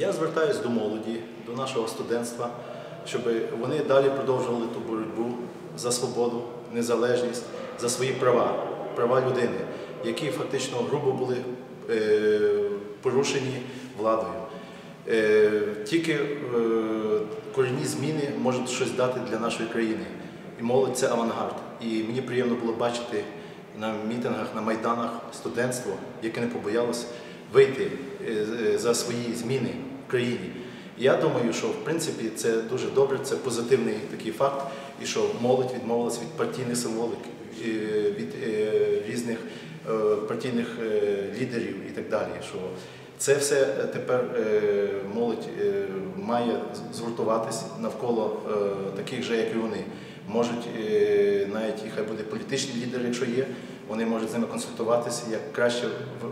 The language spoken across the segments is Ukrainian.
Я звертаюся до молоді, до нашого студентства, щоб вони далі продовжували ту боротьбу за свободу, незалежність, за свої права, права людини, які фактично грубо були е, порушені владою. Е, Тільки е, корінні зміни можуть щось дати для нашої країни. І молодь це авангард. І мені приємно було бачити на мітингах, на майданах студентство, яке не побоялось вийти е, за свої зміни в країні. Я думаю, що в принципі це дуже добре, це позитивний такий факт, і що молодь відмовилась від партійних символик, е, від е, різних партійних лідерів і так далі. Це все тепер е, молодь е, має згуртуватись навколо е, таких же, як і вони. Можуть е, навіть хай буде політичний лідер, якщо є, вони можуть з ними консультуватися, як краще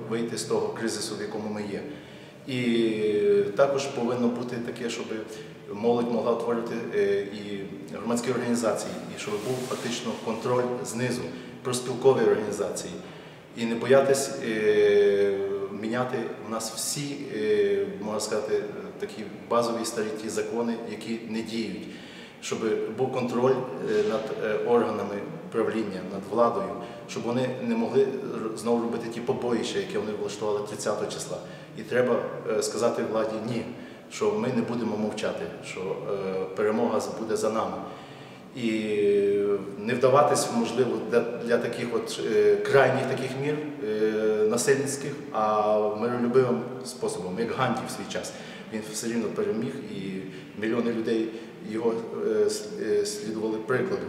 вийти з того кризису, в якому ми є. І також повинно бути таке, щоб молодь могла утворювати е, і громадські організації, і щоб був фактично контроль знизу про спілкові організації. І не боятись е, міняти у нас всі, е, можна сказати, такі базові старі ті закони, які не діють, щоб був контроль е, над е, органами правління, над владою, щоб вони не могли знову робити ті побоїща, які вони влаштували 30 числа. І треба е, сказати владі ні, що ми не будемо мовчати, що е, перемога буде за нами. І не вдаватись, можливо, для, для таких от е, крайніх таких мір е, насильницьких, а миролюбивим способом, як Ганді в свій час. Він все рівно переміг, і мільйони людей його е, слідували прикладу.